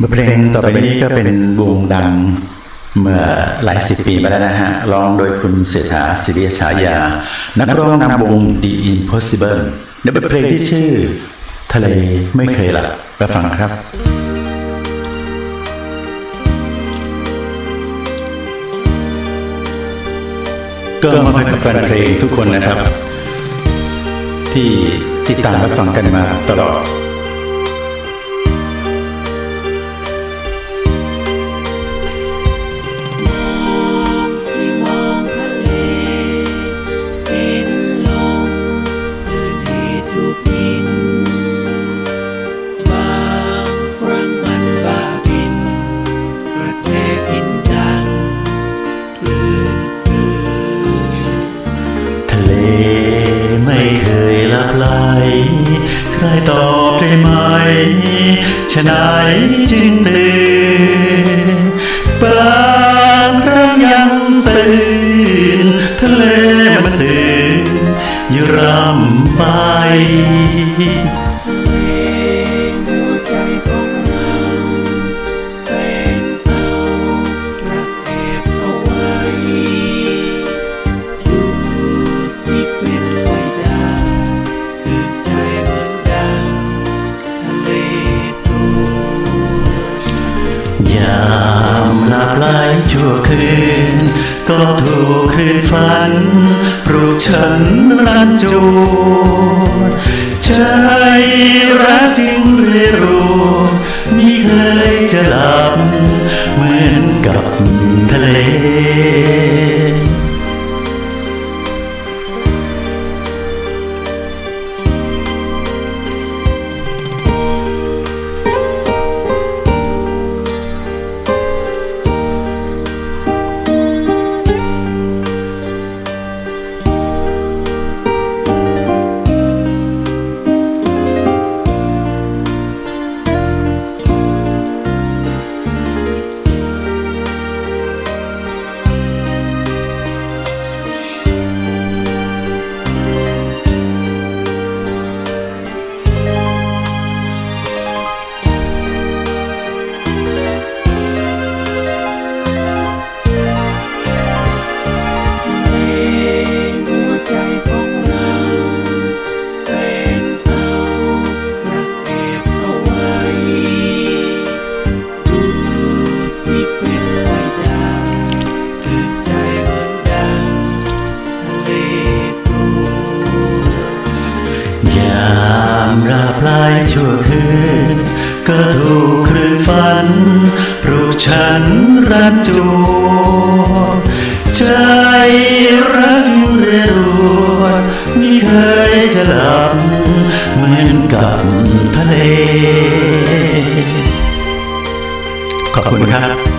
บทเพลงต่อไปนี้ก็เป็นวงดังเมื่อหลายสิบปีมาแล้วนะฮะ ร้องโดยคุณเศรษฐาศิริฉายา นักร้องนำวง The Impossible ในบทเพลงที่ชื่อ ทะเลไม่เคยหลับไปฟังครับก็มาให้กับแฟนเพลงทุกคนนะครับ ที่ติดตามรับฟังกันมาตลอด รตอบได้ไหมฉะไหนจึงตื่นบางครั้งยังสื่นทะเลมันตื่นอยู่รำไป ทั่วคืน ก็ถูกคืนฝันปลุกฉันรันจูใจรักจริงเรรู ชั่วคืน ก็ถูกคลื่นฝันปลุกฉันรันจูใจรักจูเรรัวมิเคยจะหลับเหมือนกับทะเล ขอบคุณครับ